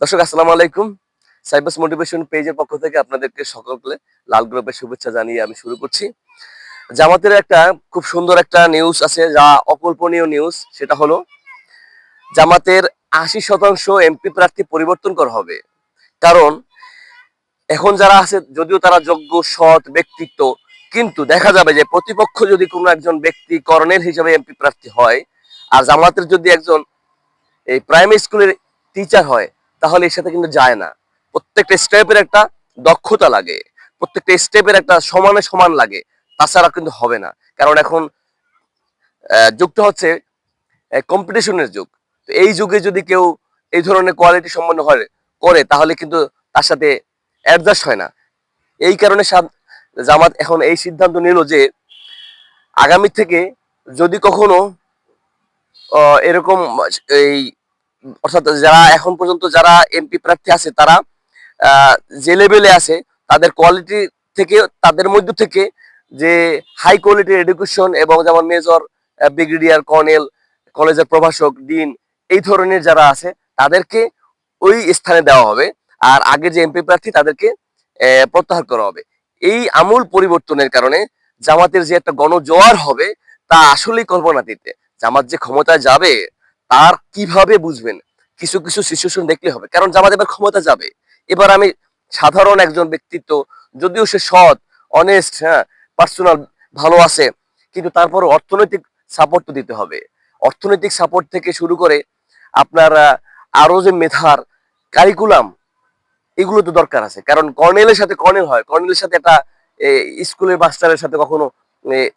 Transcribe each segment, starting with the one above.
দর্শক, আসসালামু আলাইকুম। সাইবাস মোটিভেশন পেজের পক্ষ থেকে আপনাদেরকে সকলকে লাল গ্রুপের শুভেচ্ছা জানিয়ে আমি শুরু করছি। জামাতের একটা খুব সুন্দর একটা নিউজ আছে, যা অকল্পনীয় নিউজ সেটা হলো জামাতের আশি শতাংশ এমপি প্রার্থী পরিবর্তন করা হবে। কারণ এখন যারা আছে, যদিও তারা যোগ্য, সৎ ব্যক্তিত্ব, কিন্তু দেখা যাবে যে প্রতিপক্ষ যদি কোনো একজন ব্যক্তি কর্নেল হিসেবে এমপি প্রার্থী হয়, আর জামাতের যদি একজন এই প্রাইমারি স্কুলের টিচার হয় তাহলে এর সাথে কিন্তু যায় না। প্রত্যেকটা স্টেপের একটা দক্ষতা লাগে, প্রত্যেকটা স্টেপের একটা সমানে সমান লাগে, তাছাড়া কিন্তু হবে না। কারণ এখন যুগটা হচ্ছে কম্পিটিশনের যুগ। তো এই যুগে যদি কেউ এই ধরনের কোয়ালিটি সম্পন্ন হয়, করে, তাহলে কিন্তু তার সাথে অ্যাডজাস্ট হয় না। এই কারণে জামাত এখন এই সিদ্ধান্ত নিল যে, আগামী থেকে যদি কখনো এরকম, এই অর্থাৎ যারা এখন পর্যন্ত যারা এমপি প্রার্থী আছে, তারা যে লেভেলে আছে, তাদের কোয়ালিটি থেকে, তাদের মধ্য থেকে যে হাই কোয়ালিটির এডুকেশন এবং যেমন মেজর ব্রিগেডিয়ার কর্নেল কলেজের প্রভাষক ডিন এই ধরনের যারা আছে, তাদেরকে ওই স্থানে দেওয়া হবে। আর আগে যে এমপি প্রার্থী, তাদেরকে প্রত্যাহার করা হবে। এই আমূল পরিবর্তনের কারণে জামাতের যে একটা গণজোয়ার হবে, তা আসলেই কল্পনাতীতে। জামাত যে ক্ষমতায় যাবে তার কীভাবে বুঝবেন? কিছু কিছু সিচুয়েশন দেখলে হবে। কারণ জামাত ক্ষমতা যাবে। এবার আমি সাধারণ একজন ব্যক্তিত্ব যদিও সে সৎ অনেস্ট হ্যাঁ পার্সোনাল ভালো আছে কিন্তু তারপর অর্থনৈতিক সাপোর্ট তো দিতে হবে। অর্থনৈতিক সাপোর্ট থেকে শুরু করে আপনার আহ, আরও যে মেধার কারিকুলাম এগুলো তো দরকার আছে। কারণ কর্নেলের সাথে কর্নেল হয়। কর্নেলের সাথে একটা স্কুলের মাস্টারের সাথে কখনো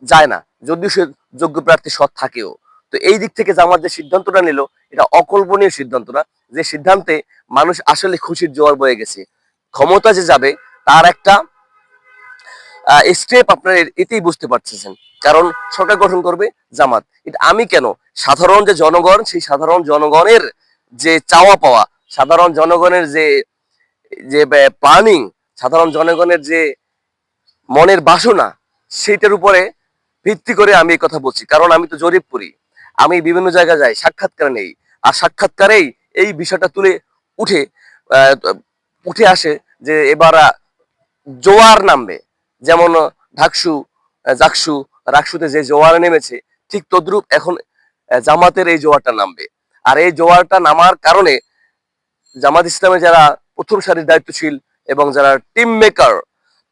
যায় না। যদিও সে যোগ্য প্রার্থী সৎ থাকেও। তো এই দিক থেকে জামাত যে সিদ্ধান্তটা নিল, এটা অকল্পনীয় সিদ্ধান্ত না। যে সিদ্ধান্তে মানুষ আসলে খুশির জোয়ার বয়ে গেছে। ক্ষমতা যে যাবে, তার একটা স্টেপ আপনারা এতেই বুঝতে পারতেছেন। কারণ সরকার গঠন করবে জামাত। এটা আমি কেন? সাধারণ যে জনগণ, সেই সাধারণ জনগণের যে চাওয়া পাওয়া, সাধারণ জনগণের যে যে প্ল্যানিং সাধারণ জনগণের যে মনের বাসনা, সেইটার উপরে ভিত্তি করে আমি এই কথা বলছি। কারণ আমি তো জরিপ করি আমি বিভিন্ন জায়গায় যাই, সাক্ষাৎকার নেই। আর সাক্ষাৎকারেই এই বিষয়টা তুলে উঠে উঠে আসে যে এবার জোয়ার নামবে। যেমন ঢাকসু জাকসু, রাকসুতে যে জোয়ার নেমেছে, ঠিক তদ্রুপ এখন জামাতের এই জোয়ারটা নামবে। আর এই জোয়ারটা নামার কারণে জামাত ইসলামের যারা প্রথম সারির দায়িত্বশীল এবং যারা টিম মেকার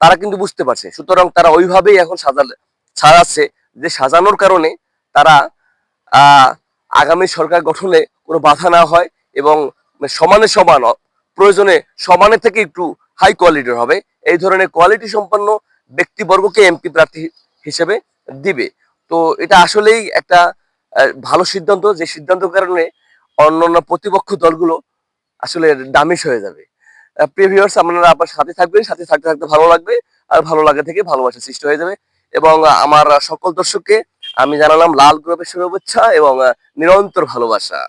তারা কিন্তু বুঝতে পারছে। সুতরাং তারা ওইভাবেই এখন সাজালে সাজাচ্ছে। যে সাজানোর কারণে তারা আগামী সরকার গঠনে কোনো বাধা না হয় এবং সমানে সমান, প্রয়োজনে সমানের থেকে একটু হাই কোয়ালিটির হবে। এই ধরনের কোয়ালিটি সম্পন্ন ব্যক্তিবর্গকে এমপি প্রার্থী হিসেবে দিবে। তো এটা আসলেই একটা ভালো সিদ্ধান্ত। যে সিদ্ধান্তের কারণে অন্যান্য প্রতিপক্ষ দলগুলো আসলে ডামিশ হয়ে যাবে। প্রিভিয়ার্স আপনারা আপনার সাথে থাকবেন। সাথে থাকতে থাকতে ভালো লাগবে। আর ভালো লাগা থেকে ভালোবাসা সৃষ্টি হয়ে যাবে। এবং আমার সকল দর্শককে আমি জানালাম লাল গ্রুপের শুভেচ্ছা এবং নিরন্তর ভালোবাসা।